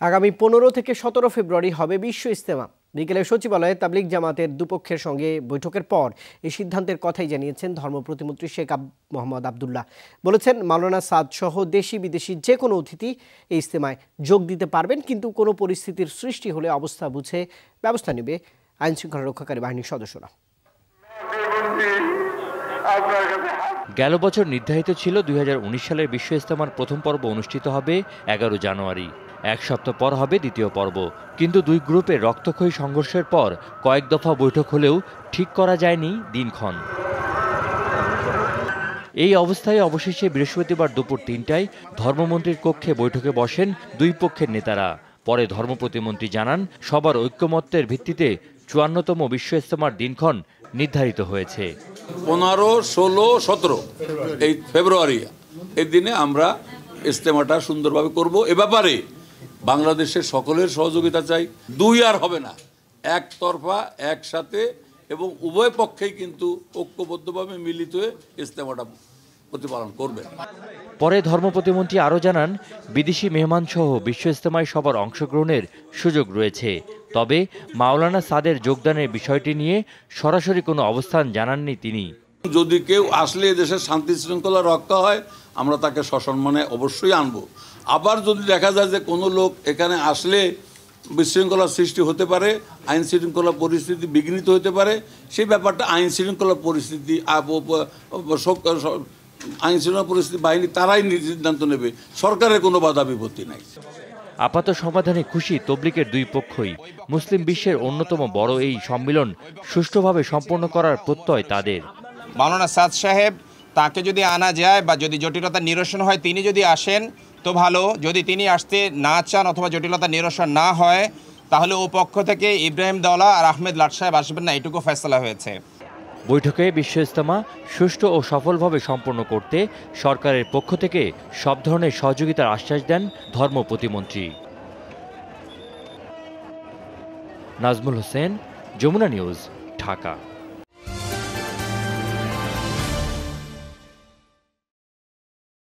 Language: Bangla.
আগামী পনেরো থেকে সতেরো ফেব্রুয়ারি হবে বিশ্ব ইস্তেমা বিকেলে সচিবালয়ে তাবলিক জামাতের দুপক্ষের সঙ্গে বৈঠকের পর এই সিদ্ধান্তের কথাই জানিয়েছেন ধর্ম প্রতিমন্ত্রী শেখ মোহাম্মদ আবদুল্লাহ। বলেছেন, মাওলানা সাদ সহ দেশি বিদেশি যে কোনো অতিথি এই ইস্তেমায় যোগ দিতে পারবেন, কিন্তু কোনো পরিস্থিতির সৃষ্টি হলে অবস্থা বুঝে ব্যবস্থা নেবে আইনশৃঙ্খলা রক্ষাকারী বাহিনীর সদস্যরা। গেল বছর নির্ধারিত ছিল দুই হাজার উনিশ সালের বিশ্ব ইস্তেমার প্রথম পর্ব অনুষ্ঠিত হবে এগারো জানুয়ারি। এক সপ্তাহ পর হবে দ্বিতীয় পর্ব। কিন্তু দুই গ্রুপের রক্তক্ষয়ী সংঘর্ষের পর কয়েক দফা বৈঠক হলেও ঠিক করা যায়নি দিনক্ষণ। এই অবস্থায় অবশেষে বৃহস্পতিবার দুপুর তিনটায় ধর্মমন্ত্রীর কক্ষে বৈঠকে বসেন দুই পক্ষের নেতারা। পরে ধর্ম প্রতিমন্ত্রী জানান, সবার ঐক্যমত্যের ভিত্তিতে চুয়ান্নতম বিশ্ব ইস্তেমার দিনক্ষণ নির্ধারিত হয়েছে। পনেরো, ষোলো, সতেরো এই ফেব্রুয়ারি এই দিনে আমরা ইস্তেমাটা সুন্দরভাবে করব। এ ব্যাপারে বাংলাদেশের সকলের সহযোগিতা চাই। দুই আর হবে না। একতরফা একসাথে এবং উভয় পক্ষেই কিন্তু ঐক্যবদ্ধভাবে মিলিত হয়ে ইস্তেমাটা প্রতিপালন করবে। পরে ধর্ম প্রতিমন্ত্রী আরও জানান বিদেশি মেহমানসহ বিশ্ব ইস্তেমায় সবার অংশগ্রহণের সুযোগ রয়েছে। তবে মাওলানা সাদের যোগদানের বিষয়টি নিয়ে সরাসরি কোনো অবস্থান জানাননি তিনি। যদি কেউ আসলে দেশের শান্তি শৃঙ্খলা রক্ষা হয় আমরা তাকে সসম্মানে অবশ্যই আনব। আবার যদি দেখা যায় যে কোনো লোক এখানে আসলে বিশৃঙ্খলা সৃষ্টি হতে পারে আইন শৃঙ্খলা পরিস্থিতি বিঘ্নিত হতে পারে সেই ব্যাপারটা আইন শৃঙ্খলা পরিস্থিতি আইন শৃঙ্খলা পরিস্থিতি বাহিনী তারাই সিদ্ধান্ত নেবে। সরকারের কোনো বাধা বিপত্তি নাই। আপাত সমাধানে খুশি তবলিকের দুই পক্ষই। মুসলিম বিশ্বের অন্যতম বড় এই সম্মিলন সুষ্ঠুভাবে সম্পন্ন করার প্রত্যয় তাদের। মাওলানা সাদ সাহেব তাকে যদি আনা যায় বা যদি জটিলতা নিরসন হয় তিনি যদি আসেন তো ভালো। যদি তিনি আসতে না চান অথবা জটিলতা নিরসন না হয়, তাহলে ও পক্ষ থেকে ইব্রাহিম দওলা আর আহমেদ লাট সাহেব আসবেন না। এটুকু ফেসলা হয়েছে। বৈঠকে বিশ্ব ইস্তেমা সুষ্ঠু ও সফলভাবে সম্পন্ন করতে সরকারের পক্ষ থেকে সব ধরনের সহযোগিতার আশ্বাস দেন ধর্ম প্রতিমন্ত্রী। নাজমুল হোসেন, যমুনা নিউজ, ঢাকা।